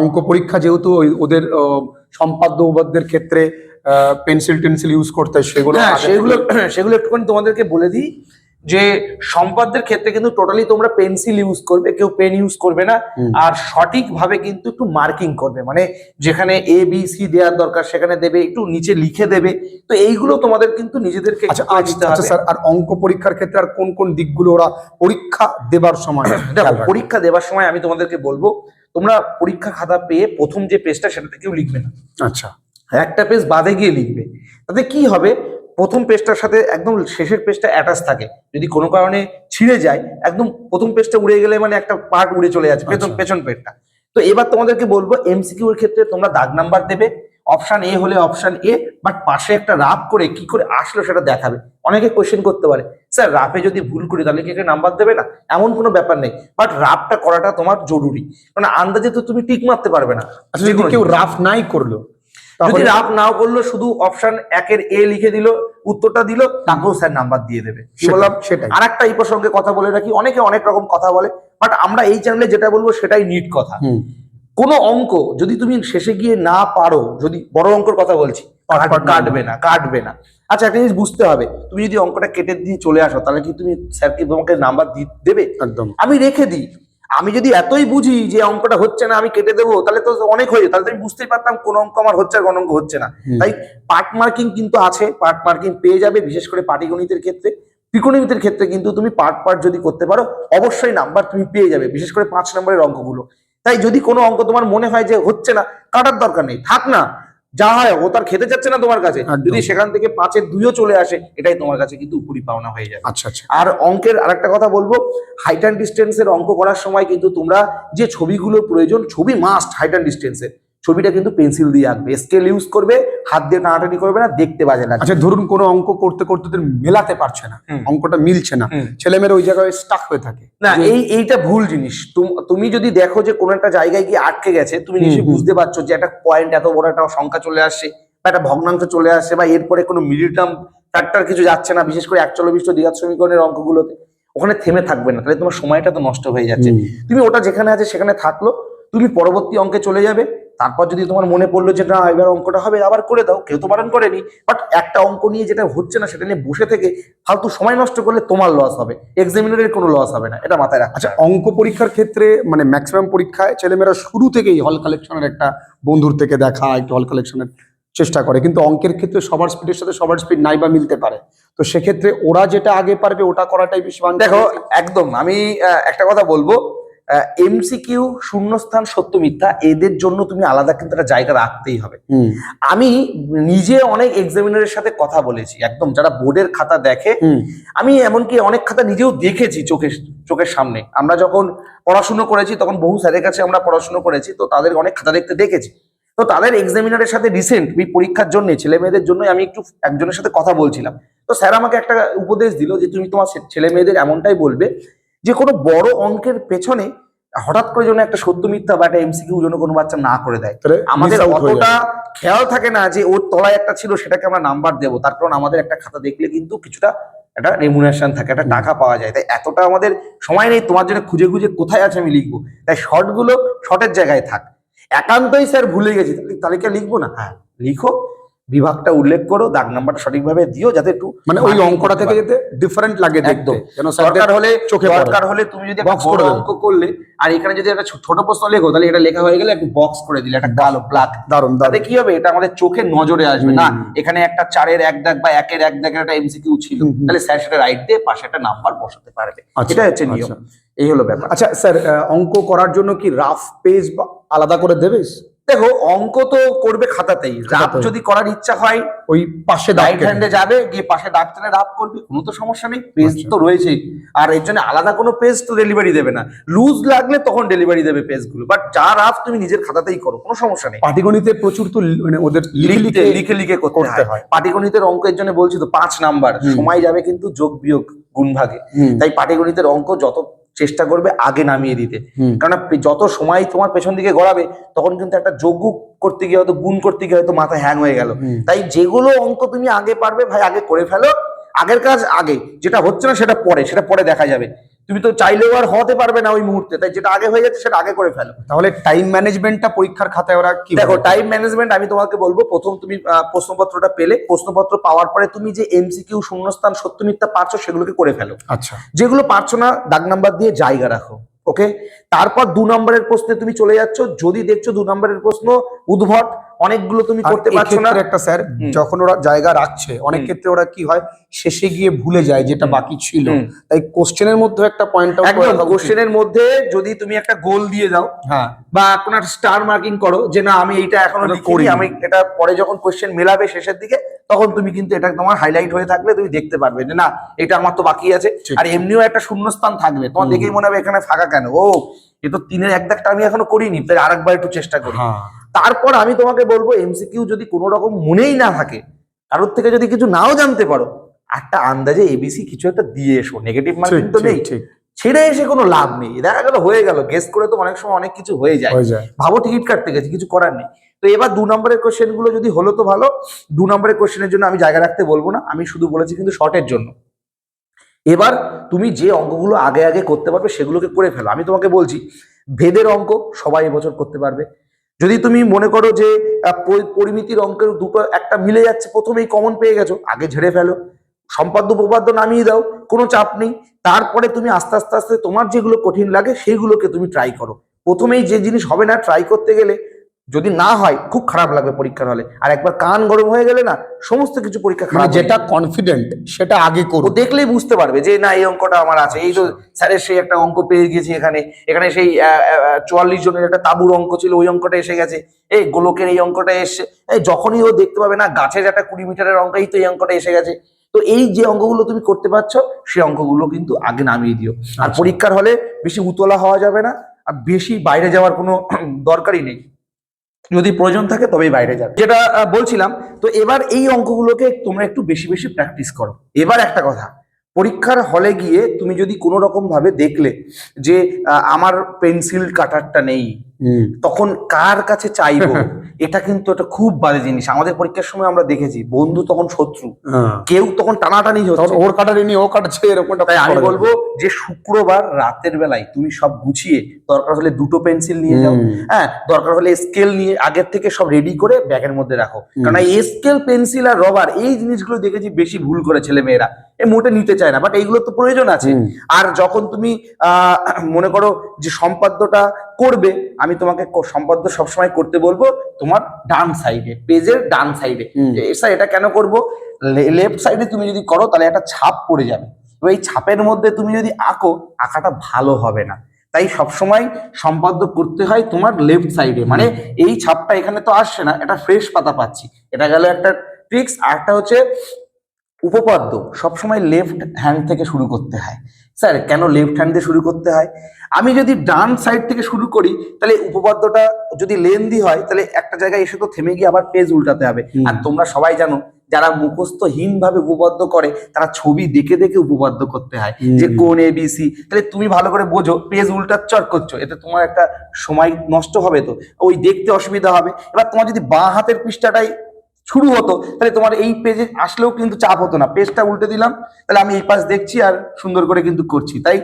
অঙ্ক পরীক্ষা যেহেতু ওদের সম্পাদ্য উপাদ্যের ক্ষেত্রে পেন্সিল টেন্সিল ইউজ করতে হয়, সেগুলো হ্যাঁ সেগুলো সেগুলো একটুখানি তোমাদেরকে বলে দিই যে সম্পাদ্যের ক্ষেত্রে কিন্তু টোটালি তোমরা পেন্সিল ইউজ করবে কেউ পেন ইউজ করবে না। আর সঠিকভাবে কিন্তু একটু মার্কিং করবে মানে যেখানে এ বি সি দেওয়ার দরকার সেখানে দেবে একটু নিচে লিখে দেবে তো এইগুলো তোমাদের কিন্তু নিজেদেরকে আচ্ছা আচ্ছা আচ্ছা। স্যার আর অঙ্ক পরীক্ষার ক্ষেত্রে আর কোন কোন দিকগুলো ওরা পরীক্ষা দেবার সময় দেখো পরীক্ষা দেবার সময় আমি তোমাদেরকে বলব তোমরা পরীক্ষা খাতা পেয়ে প্রথম যে পেজটা সেটাতে কেউ লিখবে না। আচ্ছা। একটা পেজ বাদে গিয়ে লিখবে। তাতে কি হবে? প্রথম পেজটার সাথে একদম শেষের পেজটা অ্যাটাচ থাকে। যদি কোনো কারণে ছিঁড়ে যায় একদম প্রথম পেজটা উড়ে গেলে মানে একটা পার্ট উড়ে চলে যাচ্ছে পেছন আচ্ছা। পেছন পেজটা তো এবার তোমাদেরকে বলব এমসিকিউ এর ক্ষেত্রে তোমরা দাগ নাম্বার দেবে। অপশন এ হলে অপশন এ বাট পাশে একটা রাফ করে কি করে আসলো সেটা দেখাবে। অনেকে কোশ্চেন করতে পারে স্যার রাফে যদি ভুল করি তাহলে কি নাম্বার দেবে না? এমন কোনো ব্যাপার নেই। বাট রাফটা করাটা তোমার জরুরি। কারণ আন্দাজে তো তুমি টিক মারতে পারবে না। আচ্ছা যদি কেউ রাফ নাই করল যদি রাফ নাও করল শুধু অপশন একের এ লিখে দিল উত্তরটা দিল তাকেও স্যার নাম্বার দিয়ে দেবে। কি বললাম? সেটাই। আর একটা এই প্রসঙ্গে কথা বলে রাখি। অনেকে অনেক রকম কথা বলে বাট আমরা এই চ্যানেলে যেটা বলব সেটাই নিট কথা। কোনো অঙ্ক যদি তুমি শেষে গিয়ে না পারো যদি বড় অঙ্কর কথা বলছি কাটবে না কাটবে না। আচ্ছা একটা জিনিস বুঝতে হবে। তুমি যদি অঙ্কটা কেটে দিয়ে চলে আসো তাহলে কি তুমি স্যার কি তোমাকে নাম্বার দেবে? একদম। আমি রেখে দিই। আমি যদি এতই বুঝি যে অঙ্কটা হচ্ছে না আমি কেটে দেবো তাহলে তো অনেক হয়ে যেত। তাহলে আমি বুঝতেই পারতাম কোন অঙ্ক আমার হচ্ছে আর কোন অঙ্ক হচ্ছে না। তাই পার্ট মার্কিং কিন্তু আছে। পার্ট মার্কিং পেয়ে যাবে বিশেষ করে পাটিগণিতের ক্ষেত্রে। ত্রিকোণমিতির ক্ষেত্রে কিন্তু তুমি পার্ট পার্ট যদি করতে পারো অবশ্যই নাম্বার তুমি পেয়ে যাবে বিশেষ করে পাঁচ নম্বরের অঙ্কগুলো। তাই যদি কোনো অঙ্ক তোমার মনে হয় যে হচ্ছে না কাটার দরকার নেই। থাক না। যা হয় ও তার খেতে যাচ্ছে না তোমার কাছে। যদি সেখান থেকে পাঁচের দুইও চলে আসে এটাই তোমার কাছে কিন্তু উপরি পাওনা হয়ে যায় আচ্ছা আচ্ছা। আর অঙ্কের আরেকটা কথা বলব হাইট অ্যান্ড ডিস্টেন্সের অঙ্ক করার সময় কিন্তু তোমরা যে ছবিগুলো প্রয়োজন ছবি মাস্ট হাইট অ্যান্ড ডিস্টেন্সের ছবিটা কিন্তু পেন্সিল দিয়ে আঁকবে। স্কেল ইউজ করবে হাত দিয়ে টানাটানি করবে না দেখতে বাজে লাগবে আচ্ছা ধরুন কোনো অঙ্ক করতে করতে ওদের মেলাতে পারছে না অঙ্কটা মিলছে না। ছেলেমেয়েরা ওই জায়গায় স্টাক হয়ে থাকে। না এই এইটা ভুল জিনিস। তুম- তুমি যদি দেখো যে কোনো একটা জায়গায় গিয়ে আটকে গেছে তুমি নিশ্চয়ই বুঝতে পারছ যে একটা পয়েন্ট এত বড় একটা সংখ্যা চলে আসছে বা একটা ভগ্নাংশ চলে আসছে বা এরপরে কোনো মিডিল টার্ম ফ্যাক্টর কিছু যাচ্ছে না বিশেষ করে একচল্লিশ বিষ্ট দ্বিঘাত সমীকরণের অঙ্কগুলোতে ওখানে থেমে থাকবে না। তাহলে তোমার সময়টা তো নষ্ট হয়ে যাচ্ছে। তুমি ওটা যেখানে আছে সেখানে থাকল তুমি পরবর্তী অঙ্কে চলে যাবে তারপর যদি তোমার মনে পড়ল যে না এবার অঙ্কটা হবে আবার করে দাও। কেউ তো বারণ করেনি। বাট একটা অঙ্ক নিয়ে যেটা হচ্ছে না সেটা নিয়ে বসে থেকে ফালতু সময় নষ্ট করলে তোমার লস হবে। এক্সামিনারের কোনো লস হবে না। এটা মাথায় রাখা আচ্ছা অঙ্ক পরীক্ষার ক্ষেত্রে মানে ম্যাক্সিমাম পরীক্ষায় ছেলেমেয়েরা শুরু থেকেই হল কালেকশনের একটা বন্ধুর থেকে দেখা একটু হল কালেকশনের চেষ্টা করে। কিন্তু অঙ্কের ক্ষেত্রে সবার স্পিডের সাথে সবার স্পিড নাই বা মিলতে পারে। তো সেক্ষেত্রে ওরা যেটা আগে পারবে ওটা করাটাই বেশি। দেখো একদম আমি একটা কথা বলব। এমসিকিউ শূন্যস্থান সত্য মিথ্যা এদের জন্য তুমি আলাদা কিন্তু একটা জায়গা রাখতেই হবে। আমি নিজে অনেক এক্সামিনারের সাথে কথা বলেছি একদম যারা বোর্ডের খাতা দেখে। আমি এমনকি অনেক খাতা নিজেও দেখেছি চোখের চোখের সামনে। আমরা যখন পড়াশুনো করেছি তখন বহু স্যারের কাছে আমরা পড়াশুনো করেছি তো তাদের অনেক খাতা দেখতে দেখেছি। তো তাদের এক্সামিনারের সাথে রিসেন্ট পরীক্ষার জন্য ছেলে মেয়েদের জন্য আমি একটু একজনের সাথে কথা বলছিলাম। তো স্যার আমাকে একটা উপদেশ দিল যে তুমি তোমার ছেলে মেয়েদের এমনটাই বলবে যে কোনো বড় অঙ্কের পেছনে হঠাৎ করে যেন একটা সত্য মিথ্যা বা একটা এমসিকিউ যেন কোনো বাচ্চা না করে দেয়। আমাদের অতটা খেয়াল থাকে না যে ওর তলায় একটা ছিল সেটাকে আমরা নাম্বার দেবো। তার কারণ আমাদের একটা খাতা দেখলে কিন্তু কিছুটা একটা রেমুনেশন থাকে একটা টাকা পাওয়া যায়। তাই এতটা আমাদের সময় নেই তোমার জন্য খুঁজে খুঁজে কোথায় আছে আমি লিখব। তাই শর্টগুলো শর্টের জায়গায় থাক। একান্তই স্যার ভুলে গেছি। তালিকা লিখব না? হ্যাঁ লিখো। বিভাগটা উল্লেখ করো দাগ নাম্বারটা সঠিকভাবে দিও যাতে একটু মানে ওই অঙ্কটা থেকে। যাতে ডিফারেন্ট লাগে দেখতে যেন স্যারদের দরকার হলে চোখে দরকার হলে তুমি যদি একটা করে অঙ্ক করলে আর এখানে যদি একটা ছোট প্রশ্ন লেখো তাহলে এটা লেখা হয়ে গেলে একটু বক্স করে দিলে একটা কালো ব্ল্যাক দারুণ তাতে কি হবে? এটা আমাদের চোখে নজরে আসবে না। এখানে একটা চারের এক দাগ বা একের এক দাগের একটা এমসিকিউ ছিল। তাহলে স্যার সেটা রাইট দিয়ে পাশে একটা নাম্বার বসাতে পারবে। আচ্ছা, এটা হচ্ছে নিয়ম। আচ্ছা। এই হলো ব্যাপার। আচ্ছা স্যার অঙ্ক করার জন্য কি রাফ পেজ আলাদা করে দেবে? দেখো অঙ্ক তো করবে খাতাতেই। রাপ যদি করার ইচ্ছা হয় ওই পাশে রাইট হ্যান্ডে যাবে গিয়ে পাশে দাগ টেনে রাপ করবে কোনো তো সমস্যা নেই পেজ আচ্ছা। তো রয়েছেই। আর এর জন্য আলাদা কোনো পেজ তো ডেলিভারি দেবে না। লুজ লাগলে তখন ডেলিভারি দেবে পেজগুলো বাট যা রাফ তুমি নিজের খাতাতেই করো কোনো সমস্যা নেই। পাটিগণিতে প্রচুর তো মানে ওদের লিখে লিখে লিখে করতে হয়। পাটিগণিতের অঙ্কের জন্য বলছি তো পাঁচ নাম্বার সময় যাবে কিন্তু যোগ বিয়োগ গুণ ভাগে। তাই পাটিগণিতের অঙ্ক যত চেষ্টা করবে আগে নামিয়ে দিতে। কারণ যত সময় তোমার পেছন দিকে গড়াবে তখন কিন্তু একটা যোগ্য করতে গিয়ে হয়তো গুণ করতে গিয়ে হয়তো মাথা হ্যাং হয়ে গেল। তাই যেগুলো অঙ্ক তুমি আগে পারবে ভাই আগে করে ফেলো। আগের কাজ আগে। যেটা হচ্ছে না সেটা পরে। সেটা পরে দেখা যাবে। তুমি তো চাইলেও আর হতে পারবে না ওই মুহূর্তে তাই যেটা আগে হয়ে যাচ্ছে সেটা আগে করে ফেলো। তাহলে টাইম ম্যানেজমেন্টটা পরীক্ষার খাতায় ওরা কি দেখো টাইম ম্যানেজমেন্ট আমি তোমাকে বলব প্রথম তুমি প্রশ্নপত্রটা পেলে প্রশ্নপত্র পাওয়ার পরে তুমি যে এমসিকিউ শূন্যস্থান সত্য মিথ্যা পারছ সেগুলোকে করে ফেলো। আচ্ছা। যেগুলো পারছ না দাগ নাম্বার দিয়ে জায়গা রাখো ওকে তারপর দু নম্বরের প্রশ্নে তুমি চলে যাচ্ছ যদি দেখছ দু নম্বরের প্রশ্ন উদ্ভট অনেকগুলো তুমি করতে পারছ না। একটা স্যার যখন ওরা জায়গা রাখছে অনেক ক্ষেত্রে ওরা কি হয় শেষে গিয়ে ভুলে যায় যেটা বাকি ছিল। তাই কোশ্চেনের মধ্যে একটা পয়েন্ট একদম কোশ্চেনের মধ্যে যদি তুমি একটা গোল দিয়ে দাও হ্যাঁ। বা কোনো স্টার মার্কিং করো যে না আমি এখনও এটা লিখিনি করিনি। আমি এটা পরে যখন কোশ্চেন মেলাবে শেষের দিকে তখন তুমি কিন্তু এটা তোমার হাইলাইট হয়ে থাকলে তুমি দেখতে পারবে যে না এটা আমার তো বাকি আছে। আর এমনিও একটা শূন্যস্থান থাকবে। তোমার দেখেই মনে হবে এখানে ফাঁকা কেন? ও এ তো তিনের এক দাগটা আমি এখনও করিনি তাই আরেকবার একটু চেষ্টা করি। হ্যাঁ। তারপর আমি তোমাকে বলব এমসিকিউ যদি কোনো রকম মনেই না থাকে কারোর থেকে যদি কিছু নাও জানতে পারো একটা আন্দাজে এবিসি কিছু একটা দিয়ে এসো। নেগেটিভ মার্কিং তো নেই। ছেড়ে এসে কোনো লাভ নেই। দেখা গেল হয়ে গেল। গেস করে তো অনেক সময় অনেক কিছু হয়ে যায়। হয়ে যায়। ভাবো টিকিট কাটতে গেছি কিছু করার নেই। তো এবার দু নম্বরের কোশ্চেনগুলো যদি হলো তো ভালো। দু নম্বরের কোশ্চেনের জন্য আমি জায়গা রাখতে বলব না। আমি শুধু বলেছি কিন্তু শর্টের জন্য। এবার তুমি যে অঙ্কগুলো আগে আগে করতে পারবে সেগুলোকে করে ফেলো। আমি তোমাকে বলছি ভেদের অঙ্ক সবাই এবছর করতে পারবে। যদি তুমি মনে করো যে পরি- পরিমিতির অঙ্কের দুটো একটা মিলে যাচ্ছে, প্রথমেই কমন পেয়ে গেছো, আগে ঝেড়ে ফেলো। সম্পাদ্য উপপাদ্য নামিয়ে দাও, কোনো চাপ নেই। তারপরে তুমি আস্তে আস্তে আস্তে তোমার যেগুলো কঠিন লাগে সেইগুলোকে তুমি ট্রাই করো। প্রথমেই যে জিনিস হবে না ট্রাই করতে গেলে যদি না হয় খুব খারাপ লাগবে পরীক্ষার হলে। আর একবার কান গরম হয়ে গেলে না সমস্ত কিছু পরীক্ষা মানে খারাপ যেটা কনফিডেন্ট সেটা আগে করো দেখলেই বুঝতে পারবে যে না এই অঙ্কটা আমার আছে। এই তো স্যারের সেই একটা অঙ্ক পেয়ে গেছি এখানে। এখানে সেই চুয়াল্লিশ জনের একটা তাবুর অঙ্ক ছিল ওই অঙ্কটা এসে গেছে। এই গোলকের এই অঙ্কটা এসে এই যখনই ও দেখতে পাবে না গাছের একটা কুড়ি মিটারের অঙ্ক এই তো এই অঙ্কটা এসে গেছে। তো এই যে অঙ্কগুলো তুমি করতে পারছ সেই অঙ্কগুলো কিন্তু আগে নামিয়ে দিও। আর আচ্ছা। পরীক্ষার হলে বেশি উতলা হওয়া যাবে না আর বেশি বাইরে যাওয়ার কোনো দরকারই নেই। যদি প্রয়োজন থাকে তবেই বাইরে যাবে যেটা বলছিলাম, তো এবার এই অঙ্কগুলোকে তোমরা একটু বেশি বেশি প্র্যাকটিস করো এবার একটা কথা, পরীক্ষার হলে গিয়ে তুমি যদি কোনো রকম ভাবে দেখলে যে আমার পেন্সিল কাটারটা নেই। তখন কার কাছে চাইব? এটা কিন্তু একটা খুব বাজে জিনিস। আমাদের পরীক্ষার সময় আমরা দেখেছি বন্ধু তখন শত্রু। হ্যাঁ। কেউ তখন টানাটানি হচ্ছে। ওর কাটারে নিয়ে ও কাটছে এরকম তাই আমি বলব যে শুক্রবার রাতের বেলায় তুমি সব গুছিয়ে দরকার হলে দুটো পেন্সিল নিয়ে যাও। হ্যাঁ দরকার হলে স্কেল নিয়ে আগের থেকে সব রেডি করে ব্যাগের মধ্যে রাখো। কারণ এই স্কেল পেন্সিল আর রবার এই জিনিসগুলো দেখেছি বেশি ভুল করে ছেলে মেয়েরা এ মোটে নিতে চায় না বাট এইগুলো তো প্রয়োজন আছে। আর যখন তুমি আহ, মনে করো যে সম্পাদ্যটা করবে আমি তোমাকে সম্পাদ্য সবসময় করতে বলব তোমার ডান সাইডে পেজের ডান সাইডে। স্যার এটা কেন করব? লেফট সাইডে তুমি যদি করো তাহলে একটা ছাপ পড়ে যাবে। এবার এই ছাপের মধ্যে তুমি যদি আঁকো আঁকাটা ভালো হবে না। তাই সবসময় সম্পাদ্য করতে হয় তোমার লেফট সাইডে মানে এই ছাপটা এখানে তো আসছে না এটা ফ্রেশ পাতা পাচ্ছি। এটা গেল একটা ট্রিক্স আর একটা হচ্ছে উপপাদ্য সবসময় লেফট হ্যান্ড থেকে শুরু করতে হয়। স্যার কেন লেফট হ্যান্ড দিয়ে শুরু করতে হয়? আমি যদি ডান সাইড থেকে শুরু করি তাহলে উপপাদ্যটা যদি লেন্দি হয় তাহলে একটা জায়গায় এসে তো থেমে গিয়ে আবার পেজ উল্টাতে হবে। আর তোমরা সবাই জানো যারা মুখস্থহীন ভাবে উপপাদ্য করে তারা ছবি দেখে দেখে উপপাদ্য করতে হয়। যে কোন এবিসি তাহলে তুমি ভালো করে বোঝো পেজ উল্টাচ্ছ করছ এতে তোমার একটা সময় নষ্ট হবে তো ওই দেখতে অসুবিধা হবে। এবার তোমার যদি বাঁ হাতের পৃষ্ঠাটাই শুরু হতো তাহলে তোমার এই পেজে আসলেও কিন্তু চাপ হতো না। পেজটা উল্টে দিলাম তাহলে আমি এই পাশ দেখছি আর সুন্দর করে কিন্তু করছি। তাই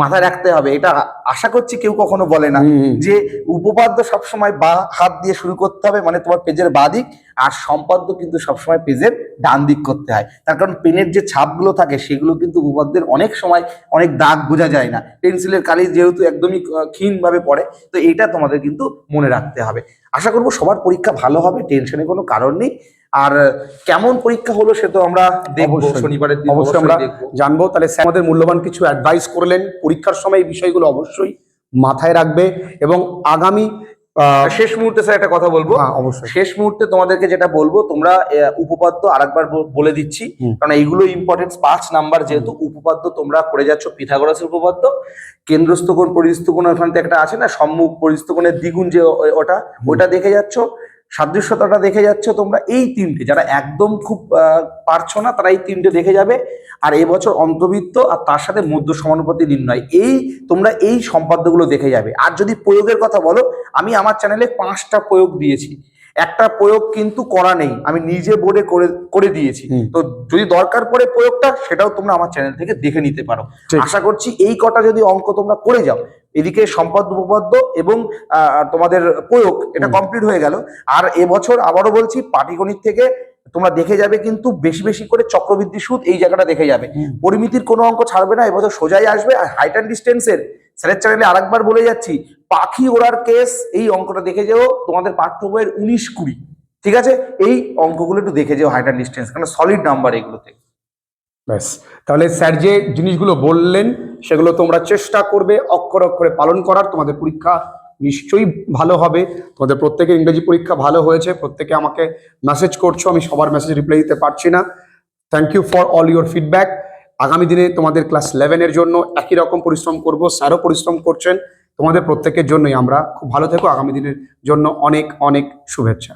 মাথায় রাখতে হবে এটা আশা করছি কেউ কখনো বলে না যে উপপাদ্য সবসময় বা হাত দিয়ে শুরু করতে হবে মানে তোমার পেজের বা দিক আর সম্পাদ্য কিন্তু সবসময় পেজের ডান দিক করতে হয়। তার কারণ পেনের যে ছাপগুলো থাকে সেগুলো কিন্তু উপপাদ্যের অনেক সময় অনেক দাগ বোঝা যায় না। পেন্সিলের কালি যেহেতু একদমই ক্ষীণভাবে পড়ে তো এটা তোমাদের কিন্তু মনে রাখতে হবে। আশা করব সবার পরীক্ষা ভালো হবে টেনশনের কোনো কারণ নেই। আর কেমন পরীক্ষা হলো সে তো আমরা দেখব। শনিবারের দিন অবশ্যই আমরা জানব। তাহলে আমাদের মূল্যবান কিছু অ্যাডভাইস করলেন। পরীক্ষার সময় এই বিষয়গুলো অবশ্যই মাথায় রাখবে এবং আগামী শেষ মুহূর্তে স্যার একটা কথা বলব। হ্যাঁ অবশ্যই। শেষ মুহূর্তে তোমাদেরকে যেটা বলব তোমরা উপপাদ্য আরেকবার বলে দিচ্ছি। কারণ এইগুলো ইম্পর্টেন্ট পাঁচ নাম্বার যেহেতু উপপাদ্য তোমরা করে যাচ্ছ পিথাগোরাসের উপপাদ্য। কেন্দ্রস্থ কোণ পরিস্থ কোণ ওখান থেকে একটা আছে না সম্মুখ পরিস্থ কোণের দ্বিগুণ যে ওটা ওটা দেখে যাচ্ছ। সাদৃশ্যতাটা দেখে যাচ্ছ তোমরা এই তিনটে। যারা একদম খুব পারছ না তারা এই তিনটে দেখে যাবে। আর এবছর অন্তর্বৃত্ত আর তার সাথে মধ্য সমানুপাতি নির্ণয়। এই তোমরা এই সম্পাদ্যগুলো দেখে যাবে। আর যদি প্রয়োগের কথা বলো আমি আমার চ্যানেলে পাঁচটা প্রয়োগ দিয়েছি। একটা প্রয়োগ কিন্তু করা নেই। আমি নিজে বোর্ডে করে করে দিয়েছি। তো যদি দরকার পড়ে প্রয়োগটা সেটাও তোমরা আমার চ্যানেল থেকে দেখে নিতে পারো। আশা করছি এই কটা যদি অঙ্ক তোমরা করে যাও এদিকে সম্পদ উপপাদ্য এবং তোমাদের প্রয়োগ এটা কমপ্লিট হয়ে গেল। আর এবছর আবারও বলছি পাটিগণিত থেকে তোমরা দেখে যাবে কিন্তু বেশি বেশি করে চক্রবৃদ্ধি সুদ এই জায়গাটা দেখে যাবে। পরিমিতির কোনো অঙ্ক ছাড়বে না এবছর সোজাই আসবে। আর হাইট অ্যান্ড ডিস্টেন্সের স্যারের চ্যানেলে আরেকবার বলে যাচ্ছি পাখি ওড়ার কেস এই অঙ্কটা দেখে যেও। তোমাদের পাঠ্য বইয়ের উনিশ কুড়ি ঠিক আছে? এই অঙ্কগুলো একটু দেখে যেও হাইট অ্যান্ড ডিস্টেন্স কারণ সলিড নাম্বার এগুলোতে। ব্যাস। তাহলে স্যার যে জিনিসগুলো বললেন, সেগুলো তোমরা চেষ্টা করবে, অক্ষর অক্ষরে পালন করার। তোমাদের পরীক্ষা নিশ্চয়ই ভালো হবে। তোমাদের প্রত্যেকের ইংরেজি পরীক্ষা ভালো হয়েছে। প্রত্যেকে আমাকে মেসেজ করছ, আমি সবার মেসেজ রিপ্লাই দিতে পারছি না। Thank you for all your feedback আগামী দিনে তোমাদের ক্লাস ইলেভেনের জন্য একই রকম পরিশ্রম করব। স্যারও পরিশ্রম করছেন। তোমাদের প্রত্যেকের জন্যই আমরা খুব ভালো থেকো। আগামী দিনের জন্য অনেক অনেক শুভেচ্ছা।